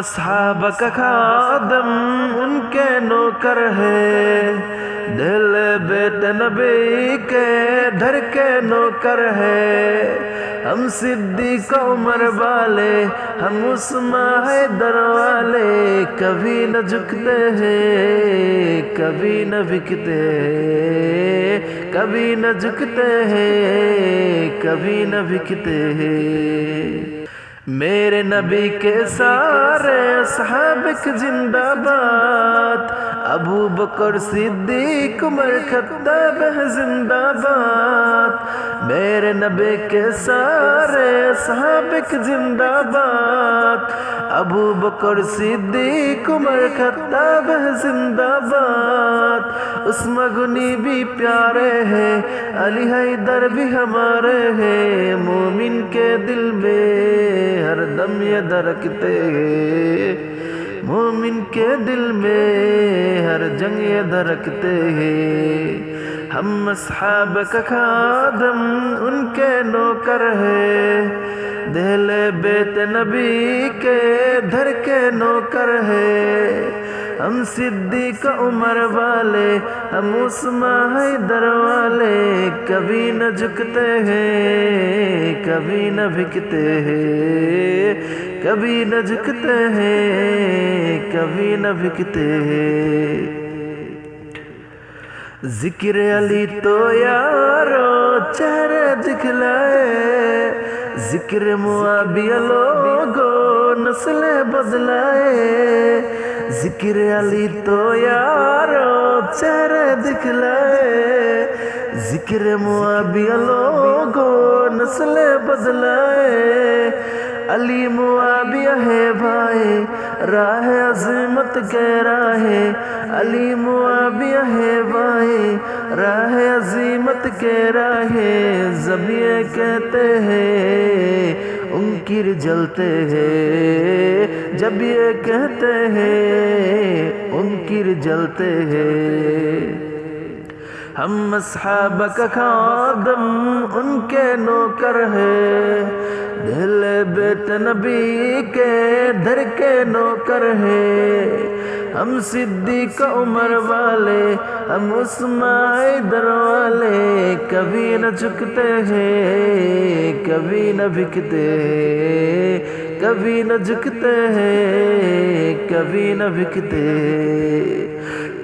کا خادم، ان کے نوکر ہے۔ دل بیت نبی کے دھر کے نوکر ہے۔ ہم صدیق عمر والے، ہم عثمان حیدر والے، کبھی نہ جھکتے ہیں، کبھی نہ بکتے کبھی نہ جھکتے ہیں، کبھی نہ بکتے ہیں۔ میرے نبی کے سارے صحابک زندہ باد ابو بکر صدیق، عمر خطاب، زندہ باد۔ میرے نبی کے سارے صحابک زندہ باد ابو بکر صدیق، عمر خطاب، زندہ باد۔ اس مغنی بھی پیارے ہیں، علی حیدر بھی ہمارے ہیں، مومن کے دل میں۔ ہر یہ درکتے مومن کے دل میں ہر جنگ یہ درکتے ہیں ہم اصحاب کا خادم ان کے نوکر ہے۔ دل بیت نبی کے دھر کے نوکر ہے۔ ہم صدیق عمر والے، ہم عثمان حیدر والے، کبھی نہ جھکتے ہیں، کبھی نہ بکتے ہیں۔ کبھی نہ جھکتے ہیں، کبھی نہ بکتے ہیں۔ জিকির আলী তো ইয়ারো দিখলায় জিকির মুআবিয়া গো নসলে বদলায় জিকির আলী তো ইয়ারো দিখলায় জিকির মুআবিয়া গো নসলে বদলায় علی معابیہ ہے بھائی، راہ عظمت کے راہ۔ علی معابیہ ہے بھائی، راہ عظمت کے راہ۔ زبیہ کہتے ہیں، انکر جلتے ہیں۔ جب یہ کہتے ہیں، انکر جلتے ہیں۔ ہم اصحاب کا خادم، ان کے نوکر ہے دل بیت نبی کے در کے نوکر ہے ہم صدیق عمر والے، ہم عثمان در والے، کبھی نہ جھکتے ہیں، کبھی نہ بکتے کبھی نہ جھکتے ہیں، کبھی نہ بکتے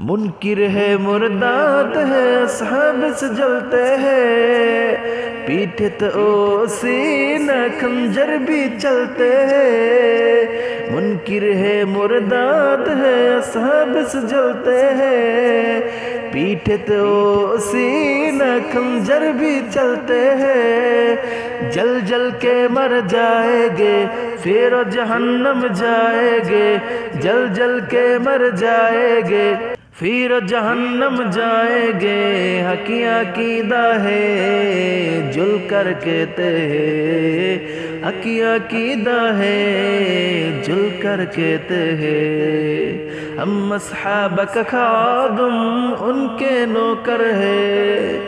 منکر ہے مردات ہے صحاب سے جلتے ہیں۔ پیٹھت او سینہ خنجر بھی چلتے ہیں۔ منکر ہے مردات ہے صحاب سے جلتے ہیں۔ پیٹھت او سینہ خنجر بھی چلتے ہیں۔ جل جل کے مر جائے گے، پھر جہنم جائے گے۔ جل جل کے مر جائے گے۔ پھر جہنم جائے گے حقی عقیدہ ہے، جل کر کہتے ہیں حقی عقیدہ ہے، جل کر کہتے ہیں ہم اصحاب کا خادم ان کے نوکر ہے۔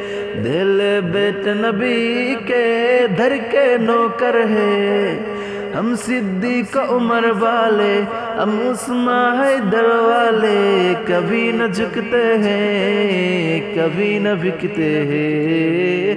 دل بیت نبی کے دھر کے نوکر ہے۔ ہم صدیق عمر والے، ہم عثمہ حیدر والے، کبھی نہ جھکتے ہیں، کبھی نہ بکتے ہیں۔